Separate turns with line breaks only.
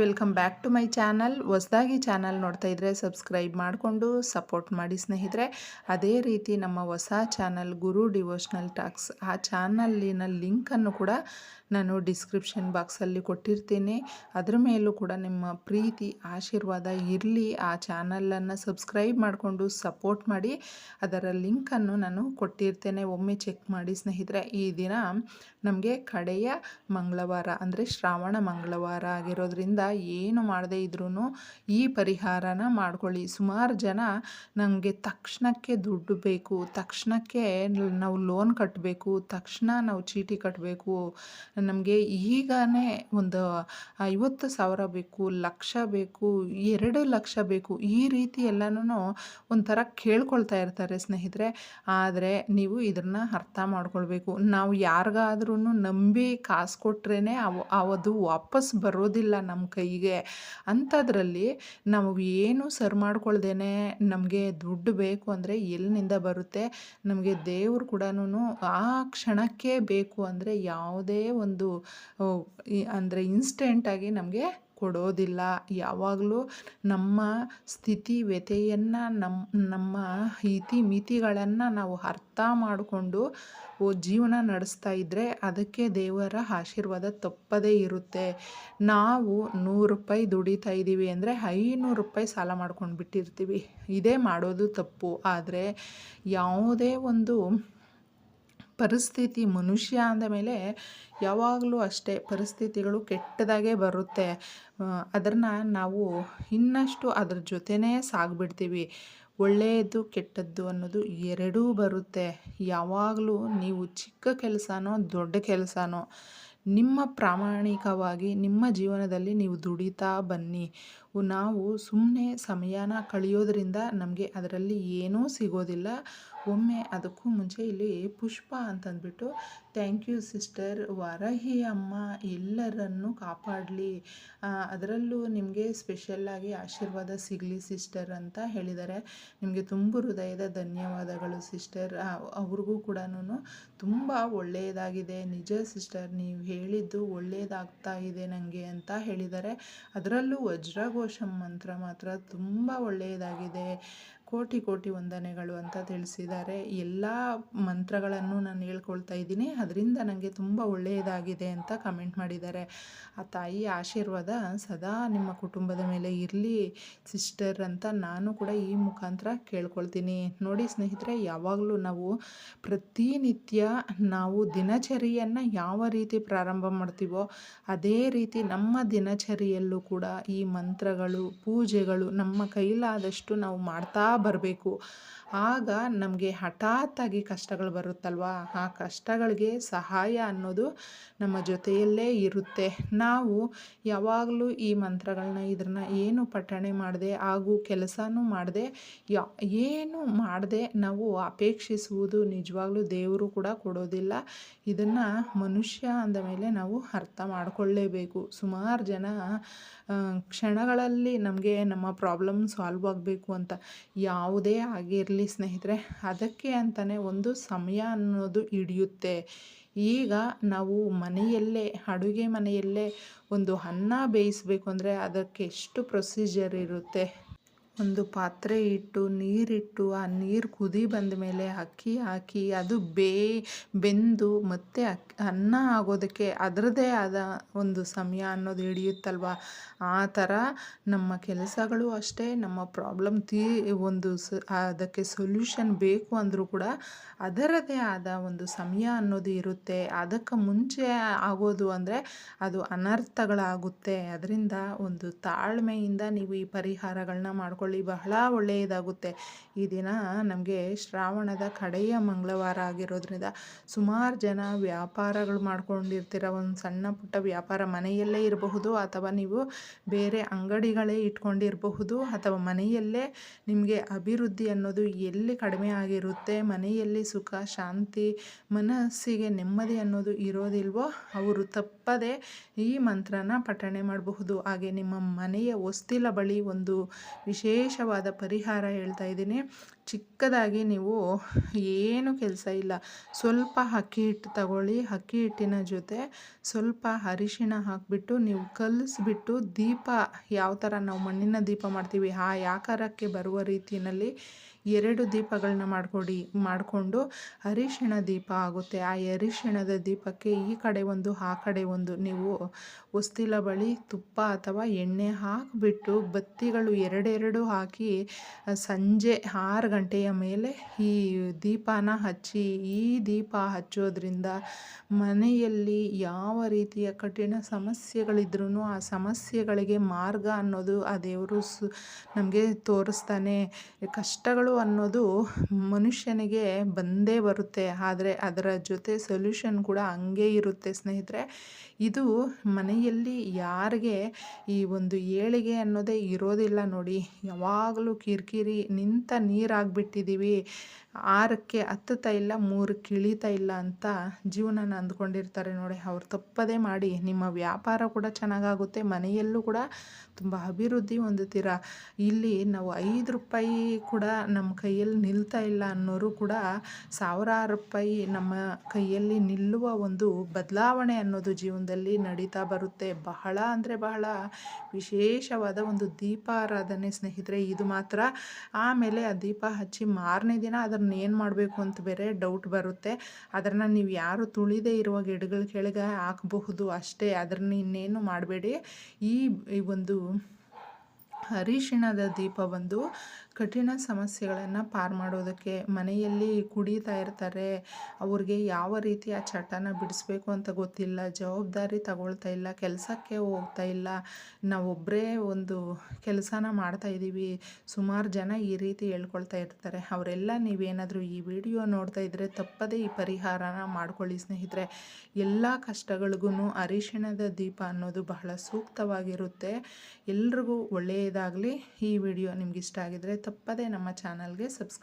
Welcome back to my channel ಹೊಸದಾಗಿ channel ನೋಡ್ತಾ ಇದ್ದರೆ ಸಬ್ಸ್ಕ್ರೈಬ್ ಮಾಡಿಕೊಂಡು ಸಪೋರ್ಟ್ ಮಾಡಿ ಸ್ನೇಹಿತರೆ. ಅದೇ ರೀತಿ ನಮ್ಮ ಹೊಸ ಚಾನಲ್ ಗುರು ಡಿವೋಷ್ನಲ್ ಟಾಕ್ಸ್ ಆ ಚಾನಲ್ಲಿನ ಲಿಂಕನ್ನು ಕೂಡ ನಾನು ಡಿಸ್ಕ್ರಿಪ್ಷನ್ ಬಾಕ್ಸಲ್ಲಿ ಕೊಟ್ಟಿರ್ತೀನಿ. ಅದ್ರ ಮೇಲೂ ಕೂಡ ನಿಮ್ಮ ಪ್ರೀತಿ, ಆಶೀರ್ವಾದ ಇರಲಿ. ಆ ಚಾನಲನ್ನು ಸಬ್ಸ್ಕ್ರೈಬ್ ಮಾಡಿಕೊಂಡು ಸಪೋರ್ಟ್ ಮಾಡಿ. ಅದರ ಲಿಂಕನ್ನು ನಾನು ಕೊಟ್ಟಿರ್ತೇನೆ. ಒಮ್ಮೆ ಚೆಕ್ ಮಾಡಿ ಸ್ನೇಹಿತರೆ. ಈ ದಿನ ನಮಗೆ ಕಡೆಯ ಮಂಗಳವಾರ ಅಂದರೆ ಶ್ರಾವಣ ಮಂಗಳವಾರ ಆಗಿರೋದ್ರಿಂದ ಏನು ಮಾಡದೇ ಇದ್ರೂ ಈ ಪರಿಹಾರನ ಮಾಡ್ಕೊಳ್ಳಿ. ಸುಮಾರು ಜನ ನಮಗೆ ತಕ್ಷಣಕ್ಕೆ ದುಡ್ಡು ಬೇಕು, ತಕ್ಷಣಕ್ಕೆ ನಾವು ಲೋನ್ ಕಟ್ಟಬೇಕು ತಕ್ಷಣ ನಾವು ಚೀಟಿ ಕಟ್ಟಬೇಕು ನಮಗೆ ಈಗನೇ ಒಂದು ಐವತ್ತು ಸಾವಿರ ಬೇಕು, ಲಕ್ಷ ಬೇಕು, ಎರಡು ಲಕ್ಷ ಬೇಕು, ಈ ರೀತಿ ಎಲ್ಲನೂ ಒಂಥರ ಕೇಳ್ಕೊಳ್ತಾ ಇರ್ತಾರೆ ಸ್ನೇಹಿತರೆ. ಆದರೆ ನೀವು ಇದನ್ನು ಅರ್ಥ ಮಾಡ್ಕೊಳ್ಬೇಕು. ನಾವು ಯಾರಿಗಾದ್ರೂ ನಂಬಿ ಕಾಸು ಕೊಟ್ರೇ ಅವು, ಅದು ವಾಪಸ್ ಬರೋದಿಲ್ಲ ನಮ್ಮ ಕೈಗೆ ಅಂಥದ್ರಲ್ಲಿ ನಾವು ಏನು ಸರ್ ಮಾಡ್ಕೊಳ್ದೇನೆ ನಮಗೆ ದುಡ್ಡು ಬೇಕು ಅಂದರೆ ಎಲ್ಲಿನಿಂದ ಬರುತ್ತೆ, ನಮಗೆ ದೇವರು ಕೂಡ ಆ ಕ್ಷಣಕ್ಕೆ ಬೇಕು ಅಂದರೆ ಯಾವುದೇ ಒಂದು ಅಂದರೆ ಇನ್ಸ್ಟೆಂಟಾಗಿ ನಮಗೆ ಕೊಡೋದಿಲ್ಲ. ಯಾವಾಗಲೂ ನಮ್ಮ ಸ್ಥಿತಿ ವ್ಯಥೆಯನ್ನು ನಮ್ಮ ನಮ್ಮ ಇತಿ ಮಿತಿಗಳನ್ನು ನಾವು ಅರ್ಥ ಮಾಡಿಕೊಂಡು ಜೀವನ ನಡೆಸ್ತಾ ಇದ್ದರೆ ಅದಕ್ಕೆ ದೇವರ ಆಶೀರ್ವಾದ ತಪ್ಪದೇ ಇರುತ್ತೆ. ನಾವು ನೂರು ರೂಪಾಯಿ ದುಡಿತಾ ಇದ್ದೀವಿ ಅಂದರೆ ಐನೂರು ರೂಪಾಯಿ ಸಾಲ ಮಾಡ್ಕೊಂಡು ಬಿಟ್ಟಿರ್ತೀವಿ ಇದೇ ಮಾಡೋದು ತಪ್ಪು. ಆದರೆ ಯಾವುದೇ ಒಂದು ಪರಿಸ್ಥಿತಿ ಮನುಷ್ಯ ಅಂದ ಮೇಲೆ ಯಾವಾಗಲೂ ಅಷ್ಟೇ ಪರಿಸ್ಥಿತಿಗಳು ಕೆಟ್ಟದಾಗೆ ಬರುತ್ತೆ. ಅದನ್ನು ನಾವು ಇನ್ನಷ್ಟು ಅದ್ರ ಜೊತೆನೇ ಸಾಗ್ಬಿಡ್ತೀವಿ. ಒಳ್ಳೆಯದು ಕೆಟ್ಟದ್ದು ಅನ್ನೋದು ಎರಡೂ ಬರುತ್ತೆ. ಯಾವಾಗಲೂ ನೀವು ಚಿಕ್ಕ ಕೆಲಸನೋ ದೊಡ್ಡ ಕೆಲಸನೋ ನಿಮ್ಮ ಪ್ರಾಮಾಣಿಕವಾಗಿ ನಿಮ್ಮ ಜೀವನದಲ್ಲಿ ನೀವು ದುಡಿತಾ ಬನ್ನಿ. ನಾವು ಸುಮ್ಮನೆ ಸಮಯನ ಕಳೆಯೋದ್ರಿಂದ ನಮಗೆ ಅದರಲ್ಲಿ ಏನೂ ಸಿಗೋದಿಲ್ಲ. ಒಮ್ಮೆ ಅದಕ್ಕೂ ಮುಂಚೆ ಇಲ್ಲಿ ಪುಷ್ಪ ಅಂತಂದ್ಬಿಟ್ಟು, ಥ್ಯಾಂಕ್ ಯು ಸಿಸ್ಟರ್, ವರಹಿ ಅಮ್ಮ, ಎಲ್ಲರನ್ನು ಕಾಪಾಡಲಿ. ಅದರಲ್ಲೂ ನಿಮಗೆ ಸ್ಪೆಷಲ್ಲಾಗಿ ಆಶೀರ್ವಾದ ಸಿಗಲಿ ಸಿಸ್ಟರ್ ಅಂತ ಹೇಳಿದ್ದಾರೆ. ನಿಮಗೆ ತುಂಬ ಹೃದಯದ ಧನ್ಯವಾದಗಳು ಸಿಸ್ಟರ್. ಅವ್ರಿಗೂ ಕೂಡ ತುಂಬ ಒಳ್ಳೆಯದಾಗಿದೆ. ನಿಜ ಸಿಸ್ಟರ್, ನೀವು ಹೇಳಿದ್ದು ಒಳ್ಳೆಯದಾಗ್ತಾ ಇದೆ ನನಗೆ ಅಂತ ಹೇಳಿದ್ದಾರೆ. ಅದರಲ್ಲೂ ವಜ್ರಘೋಷಂ ಮಂತ್ರ ಮಾತ್ರ ತುಂಬ ಒಳ್ಳೆಯದಾಗಿದೆ. ಕೋಟಿ ಕೋಟಿ ವಂದನೆಗಳು ಅಂತ ತಿಳಿಸಿದ್ದಾರೆ. ಎಲ್ಲ ಮಂತ್ರಗಳನ್ನು ನಾನು ಹೇಳ್ಕೊಳ್ತಾ ಇದ್ದೀನಿ. ಅದರಿಂದ ನನಗೆ ತುಂಬ ಒಳ್ಳೆಯದಾಗಿದೆ ಅಂತ ಕಮೆಂಟ್ ಮಾಡಿದ್ದಾರೆ. ಆ ತಾಯಿ ಆಶೀರ್ವಾದ ಸದಾ ನಿಮ್ಮ ಕುಟುಂಬದ ಮೇಲೆ ಇರಲಿ ಸಿಸ್ಟರ್ ಅಂತ ನಾನು ಕೂಡ ಈ ಮುಖಾಂತರ ಕೇಳ್ಕೊಳ್ತೀನಿ. ನೋಡಿ ಸ್ನೇಹಿತರೆ, ಯಾವಾಗಲೂ ನಾವು ಪ್ರತಿನಿತ್ಯ ನಾವು ದಿನಚರಿಯನ್ನು ಯಾವ ರೀತಿ ಪ್ರಾರಂಭ ಮಾಡ್ತೀವೋ ಅದೇ ರೀತಿ ನಮ್ಮ ದಿನಚರಿಯಲ್ಲೂ ಕೂಡ ಈ ಮಂತ್ರಗಳು, ಪೂಜೆಗಳು ನಮ್ಮ ಕೈಲಾದಷ್ಟು ನಾವು ಮಾಡ್ತಾ ಬರಬೇಕು. ಆಗ ನಮಗೆ ಹಠಾತ್ತಾಗಿ ಕಷ್ಟಗಳು ಬರುತ್ತಲ್ವ? ಆ ಕಷ್ಟಗಳಿಗೆ ಸಹಾಯ ಅನ್ನೋದು ನಮ್ಮ ಜೊತೆಯಲ್ಲೇ ಇರುತ್ತೆ. ನಾವು ಯಾವಾಗಲೂ ಈ ಮಂತ್ರಗಳನ್ನ ಇದನ್ನ ಏನು ಪಠಣೆ ಮಾಡದೆ, ಹಾಗೂ ಕೆಲಸನೂ ಮಾಡದೆ, ಯಾ, ಏನು ಮಾಡದೆ ನಾವು ಅಪೇಕ್ಷಿಸುವುದು ನಿಜವಾಗ್ಲೂ ದೇವರು ಕೂಡ ಕೊಡೋದಿಲ್ಲ. ಇದನ್ನು ಮನುಷ್ಯ ಅಂದ ಮೇಲೆ ನಾವು ಅರ್ಥ ಮಾಡಿಕೊಳ್ಳೇಬೇಕು. ಸುಮಾರು ಜನ ಕ್ಷಣಗಳಲ್ಲಿ ನಮಗೆ ನಮ್ಮ ಪ್ರಾಬ್ಲಮ್ ಸಾಲ್ವ್ ಆಗಬೇಕು ಅಂತ ಯಾವುದೇ ಆಗಿರಲಿ ಸ್ನೇಹಿತರೆ, ಅದಕ್ಕೆ ಅಂತಲೇ ಒಂದು ಸಮಯ ಅನ್ನೋದು ಹಿಡಿಯುತ್ತೆ. ಈಗ ನಾವು ಮನೆಯಲ್ಲೇ, ಅಡುಗೆ ಮನೆಯಲ್ಲೇ ಒಂದು ಅನ್ನ ಬೇಯಿಸಬೇಕು ಅಂದರೆ ಅದಕ್ಕೆ ಎಷ್ಟು ಪ್ರೊಸೀಜರ್ ಇರುತ್ತೆ? ಒಂದು ಪಾತ್ರೆ ಇಟ್ಟು, ನೀರಿಟ್ಟು, ಆ ನೀರು ಕುದಿ ಬಂದ ಮೇಲೆ ಅಕ್ಕಿ ಹಾಕಿ, ಅದು ಬೇ, ಬೆಂದು ಮತ್ತೆ ಅಕ್ಕಿ ಅನ್ನ ಆಗೋದಕ್ಕೆ ಅದರದ್ದೇ ಆದ ಒಂದು ಸಮಯ ಅನ್ನೋದು ಹಿಡಿಯುತ್ತಲ್ವ? ಆ ಥರ ನಮ್ಮ ಕೆಲಸಗಳು ಅಷ್ಟೇ, ನಮ್ಮ ಪ್ರಾಬ್ಲಮ್ ತೀ, ಒಂದು ಸ, ಅದಕ್ಕೆ ಸೊಲ್ಯೂಷನ್ ಬೇಕು ಅಂದರೂ ಕೂಡ ಅದರದೇ ಆದ ಒಂದು ಸಮಯ ಅನ್ನೋದು ಇರುತ್ತೆ. ಅದಕ್ಕೆ ಮುಂಚೆ ಆಗೋದು ಅಂದರೆ ಅದು ಅನರ್ಥಗಳಾಗುತ್ತೆ. ಅದರಿಂದ ಒಂದು ತಾಳ್ಮೆಯಿಂದ ನೀವು ಈ ಪರಿಹಾರಗಳನ್ನ ಮಾಡ್ಕೊಳ್ಳಿ ಬಹಳ ಒಳ್ಳೆಯದಾಗುತ್ತೆ. ಈ ದಿನ ನಮಗೆ ಶ್ರಾವಣದ ಕಡೆಯ ಮಂಗಳವಾರ ಆಗಿರೋದ್ರಿಂದ ಸುಮಾರು ಜನ ವ್ಯಾಪಾರಗಳು ಮಾಡ್ಕೊಂಡಿರ್ತೀರ. ಒಂದು ಸಣ್ಣ ಪುಟ್ಟ ವ್ಯಾಪಾರ ಮನೆಯಲ್ಲೇ ಇರಬಹುದು ಅಥವಾ ನೀವು ಬೇರೆ ಅಂಗಡಿಗಳೇ ಇಟ್ಕೊಂಡಿರಬಹುದು ಅಥವಾ ಮನೆಯಲ್ಲೇ ನಿಮಗೆ ಅಭಿವೃದ್ಧಿ ಅನ್ನೋದು ಎಲ್ಲಿ ಕಡಿಮೆ ಆಗಿರುತ್ತೆ, ಮನೆಯಲ್ಲಿ ಸುಖ, ಶಾಂತಿ, ಮನಸ್ಸಿಗೆ ನೆಮ್ಮದಿ ಅನ್ನೋದು ಇರೋದಿಲ್ವೋ ಅವರು ತಪ್ಪದೆ ಈ ಮಂತ್ರನ ಪಠಣೆ ಮಾಡಬಹುದು. ಹಾಗೆ ನಿಮ್ಮ ಮನೆಯ ಹೊಸ್ತಿಲ ಬಳಿ ಒಂದು ವಿಶೇಷ ವಿಶೇಷವಾದ ಪರಿಹಾರ ಹೇಳ್ತಾ ಇದ್ದೀನಿ. ಚಿಕ್ಕದಾಗಿ ನೀವು ಏನು ಕೆಲಸ ಇಲ್ಲ. ಸ್ವಲ್ಪ ಅಕ್ಕಿ ಹಿಟ್ಟು ತಗೊಳ್ಳಿ. ಅಕ್ಕಿ ಹಿಟ್ಟಿನ ಜೊತೆ ಸ್ವಲ್ಪ ಅರಿಶಿಣ ಹಾಕಿಬಿಟ್ಟು ನೀವು ಕಲಿಸ್ಬಿಟ್ಟು ದೀಪ ಯಾವ ಥರ ನಾವು ಮಣ್ಣಿನ ದೀಪ ಮಾಡ್ತೀವಿ, ಆ ಆಕಾರಕ್ಕೆ ಬರುವ ರೀತಿಯಲ್ಲಿ ಎರಡು ದೀಪಗಳನ್ನ ಮಾಡಿಕೊಡಿ, ಮಾಡಿಕೊಂಡು ಅರಿಶಿಣ ದೀಪ ಆಗುತ್ತೆ. ಆ ಅರಿಶಿಣದ ದೀಪಕ್ಕೆ ಈ ಕಡೆ ಒಂದು, ಆ ಕಡೆ ಒಂದು. ನೀವು ಹೊಸ್ತಿಲ ಬಳಿ ತುಪ್ಪ ಅಥವಾ ಎಣ್ಣೆ ಹಾಕಿಬಿಟ್ಟು ಬತ್ತಿಗಳು ಎರಡೆರಡು ಹಾಕಿ, ಸಂಜೆ ಆರು ಗಂಟೆಯ ಮೇಲೆ ಈ ದೀಪನ ಹಚ್ಚಿ, ಈ ದೀಪ ಹಚ್ಚೋದ್ರಿಂದ ಮನೆಯಲ್ಲಿ ಯಾವ ರೀತಿಯ ಕಠಿಣ ಸಮಸ್ಯೆಗಳಿದ್ರೂ ಆ ಸಮಸ್ಯೆಗಳಿಗೆ ಮಾರ್ಗ ಅನ್ನೋದು ಆ ದೇವರು ಸು ನಮಗೆ ತೋರಿಸ್ತಾನೆ. ಕಷ್ಟಗಳು ಅನ್ನೋದು ಮನುಷ್ಯನಿಗೆ ಬಂದೇ ಬರುತ್ತೆ. ಆದರೆ ಅದರ ಜೊತೆ ಸೊಲ್ಯೂಷನ್ ಕೂಡ ಹಂಗೆ ಇರುತ್ತೆ ಸ್ನೇಹಿತರೆ. ಇದು ಮನೆಯಲ್ಲಿ ಯಾರಿಗೆ ಈ ಒಂದು ಏಳಿಗೆ ಅನ್ನೋದೇ ಇರೋದಿಲ್ಲ ನೋಡಿ. ಯಾವಾಗಲೂ ಕಿರಿಕಿರಿ ನಿಂತ ನೀರಾಗ್ಬಿಟ್ಟಿದ್ದೀವಿ ಆರಕ್ಕೆ ಹತ್ತುತ್ತಾ ಇಲ್ಲ ಮೂರಕ್ಕೆ ಇಳಿತಾ ಇಲ್ಲ ಅಂತ ಜೀವನನ ಅಂದ್ಕೊಂಡಿರ್ತಾರೆ ನೋಡಿ. ಅವ್ರು ತಪ್ಪದೇ ಮಾಡಿ. ನಿಮ್ಮ ವ್ಯಾಪಾರ ಕೂಡ ಚೆನ್ನಾಗಾಗುತ್ತೆ, ಮನೆಯಲ್ಲೂ ಕೂಡ ತುಂಬ ಅಭಿವೃದ್ಧಿ ಹೊಂದುತ್ತೀರ? ಇಲ್ಲಿ ನಾವು ಐದು ರೂಪಾಯಿ ಕೂಡ ನಮ್ಮ ಕೈಯಲ್ಲಿ ನಿಲ್ತಾ ಇಲ್ಲ ಅನ್ನೋರು ಕೂಡ ಸಾವಿರಾರು ರೂಪಾಯಿ ನಮ್ಮ ಕೈಯಲ್ಲಿ ನಿಲ್ಲುವ ಒಂದು ಬದಲಾವಣೆ ಅನ್ನೋದು ಜೀವನದಲ್ಲಿ ನಡೀತಾ ಬರುತ್ತೆ. ಬಹಳ ಅಂದರೆ ಬಹಳ ವಿಶೇಷವಾದ ಒಂದು ದೀಪಾರಾಧನೆ ಸ್ನೇಹಿತರೆ, ಇದು ಮಾತ್ರ. ಆಮೇಲೆ ಆ ದೀಪ ಹಚ್ಚಿ ಮಾರನೇ ದಿನ ಅದನ್ನು ಏನು ಮಾಡಬೇಕು ಅಂತ ಬೇರೆ ಡೌಟ್ ಬರುತ್ತೆ. ಅದನ್ನು ನೀವು ಯಾರು ತುಳಿದೇ ಇರುವ ಗಿಡಗಳ ಕೆಳಗೆ ಹಾಕಬಹುದು ಅಷ್ಟೇ. ಅದನ್ನು ಇನ್ನೇನು ಮಾಡಬೇಡಿ. ಈ ಒಂದು ಅರಿಶಿಣದ ದೀಪ ಬಂದು ಕಠಿಣ ಸಮಸ್ಯೆಗಳನ್ನು ಪಾರು ಮಾಡೋದಕ್ಕೆ ಮನೆಯಲ್ಲಿ ಕುಡಿತಾ ಇರ್ತಾರೆ. ಅವ್ರಿಗೆ ಯಾವ ರೀತಿಯ ಚಟನ ಬಿಡಿಸ್ಬೇಕು ಅಂತ ಗೊತ್ತಿಲ್ಲ. ಜವಾಬ್ದಾರಿ ತಗೊಳ್ತಾ ಇಲ್ಲ. ಕೆಲಸಕ್ಕೆ ಹೋಗ್ತಾ ಇಲ್ಲ. ನಾವೊಬ್ಬರೇ ಒಂದು ಕೆಲಸನ ಮಾಡ್ತಾ ಇದ್ದೀವಿ ಸುಮಾರು ಜನ ಈ ರೀತಿ ಹೇಳ್ಕೊಳ್ತಾ ಇರ್ತಾರೆ. ಅವರೆಲ್ಲ ನೀವೇನಾದರೂ ಈ ವಿಡಿಯೋ ನೋಡ್ತಾ ಇದ್ದರೆ ತಪ್ಪದೇ ಈ ಪರಿಹಾರನ ಮಾಡ್ಕೊಳ್ಳಿ ಸ್ನೇಹಿತರೆ. ಎಲ್ಲ ಕಷ್ಟಗಳಿಗೂ ಅರಿಶಿಣದ ದೀಪ ಅನ್ನೋದು ಬಹಳ ಸೂಕ್ತವಾಗಿರುತ್ತೆ. ಎಲ್ರಿಗೂ ಒಳ್ಳೆಯದಾಗಲಿ. ಈ ವಿಡಿಯೋ ನಿಮ್ಗೆ ಇಷ್ಟ ಆಗಿದರೆ ತಪ್ಪದೇ ನಮ್ಮ ಚಾನಲ್ಗೆ ಸಬ್ಸ್ಕ್ರೈಬ್